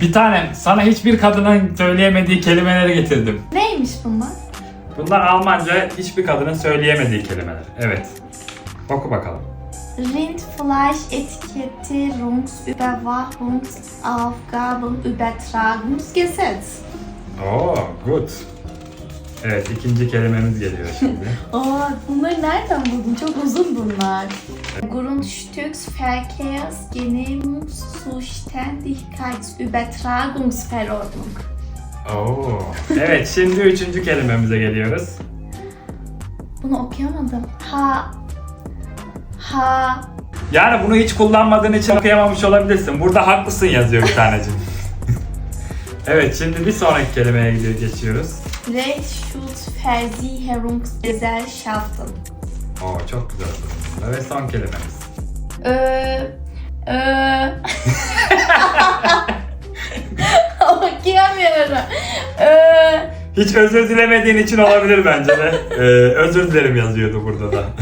Bir tanem sana hiçbir kadının söyleyemediği kelimeleri getirdim. Neymiş bunlar? Bunlar Almanca hiçbir kadının söyleyemediği kelimeler. Evet. Oku bakalım. Rindfleisch Etikettierungsüberwachungsaufgaben Übertragungsgesetz. Oo, good. Evet, ikinci kelimemiz geliyor şimdi. Aa, bunları nereden buldun? Çok uzun bunlar. Grundstücksverkehrsgenehmigungszuständigkeitsübertragungsverordnung. Oo. Evet, şimdi üçüncü kelimemize geliyoruz. Bunu okuyamadım. Ha Ha Yani bunu hiç kullanmadığın için okuyamamış olabilirsin. Burada haklısın yazıyor bir tanecim. evet, şimdi bir sonraki kelimeye gidiyor- geçiyoruz. Rechtsschutzversicherungsgesellschaften. Oo, çok güzel. aslında. Ve son kelimemiz. Ee, ee. Okuyamıyorum. Ee, Hiç özür dilemediğin için olabilir bence de. Ee, özür dilerim yazıyordu burada da.